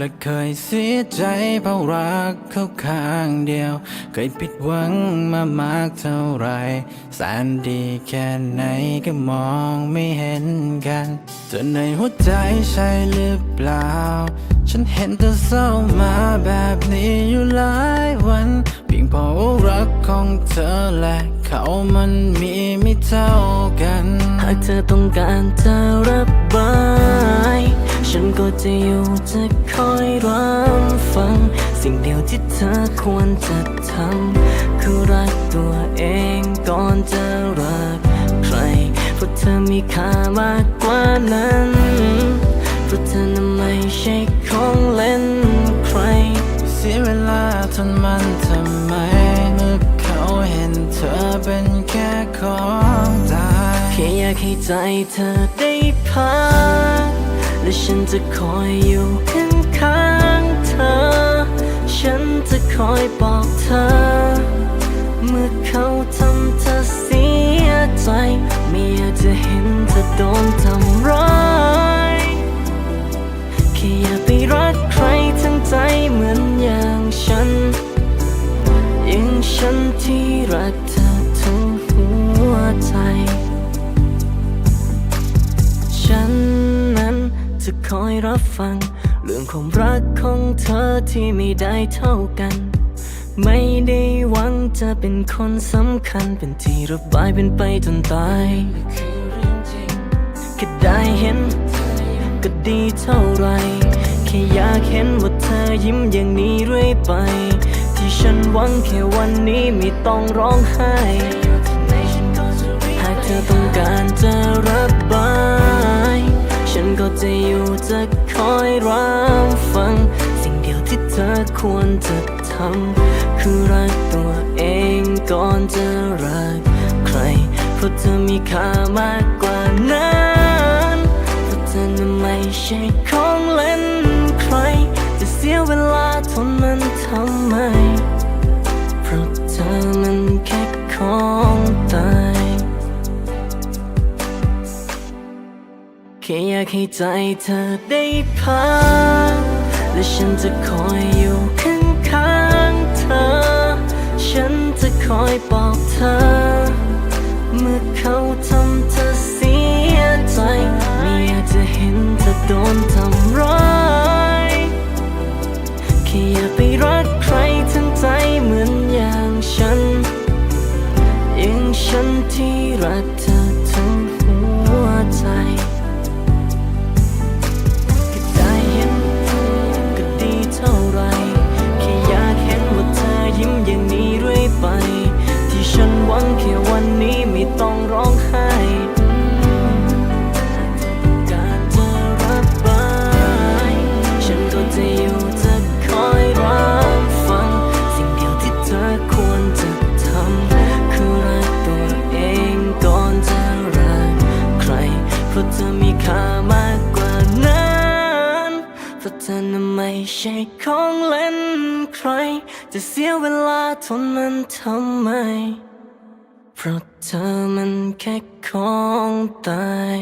และเคยเสียใจเพราะรักเขาข้างเดียว เคยผิดหวังมามากเท่าไรแสนดีแค่ไหนก็มองไม่เห็นกันเธอในหัวใจใช่หรือเปล่า ฉันเห็นเธอเศร้ามาแบบนี้อยู่หลายวัน เพียงเพราะรักของเธอและเขามันมีไม่เท่ากัน หากเธอต้องการจะระบบา ฉันก็จะอยู่จะคอยรับฟัง สิ่งเดียวที่เธอควรจะทำคือรักตัวเองก่อนจะรักใคร เพราะเธอมีค่ามากกว่านั้นเพราะเธอนั้นไม่ใช่ของเล่นใคร เสียเวลาทนมันทำไมเมื่อเขาเห็นเธอเป็นแค่ของตายแค่อยากให้ใจเธอได้พัก และฉันจะคอยอยู่ข้างข้างๆเธอ ฉันจะคอยบอกเธอ เมื่อเขาทำเธอเสียใจ ไม่อยากจะเห็นเธอโดนทำร้ายแค่อย่าไปรักใครทั้งใจเหมือนอย่างฉันอย่างฉันที่รักเธอทั้งหัวใจ จะคอยรับฟัง เรื่องความรักของเธอที่ไม่ได้เท่ากัน ไม่ได้หวังจะเป็นคนสำคัญ เป็นที่ระบายเป็นไปจนตายแค่ได้เห็น ก็ดีเท่าไร แค่อยากเห็นว่าเธอยิ้มอย่างนี้เรื่อยไป ที่ฉันหวังแค่วันนี้ไม่ต้องร้องไห้ อควรจะทำคือรักตัวเองก่อนจะรักใคร เพราะเธอมีค่ามากกว่านั้นเพราะเธอนั้นไม่ใช่ของเล่นใคร จะเสียเวลาทนมันทำไม เพราะเธอมันแค่ของตายแค่อยากให้ใจเธอได้พัก และฉันจะคอยอยู่ข้างข้างๆเธอ ฉันจะคอยบอกเธอ เมื่อเขาทำเธอเสียใจ ไม่อยากจะเห็นเธอโดนทำร้ายแค่อย่าไปรักใครทั้งใจเหมือนอย่างฉันอย่างฉันที่รักเธอ แค่วันนี้ไม่ต้องร้องไห้การจะรับบายฉันก็จะอยู่จะคอยรับฟัง สิ่งเดียวที่เธอควรจะทำคือรักตัวเองก่อนจะรักใคร เพราะเธอมีค่ามากกว่านั้นเพราะเธอนั้นไม่ใช่ของเล่นใคร จะเสียเวลาทนมันทำไม เพราะเธอมันแค่ของตาย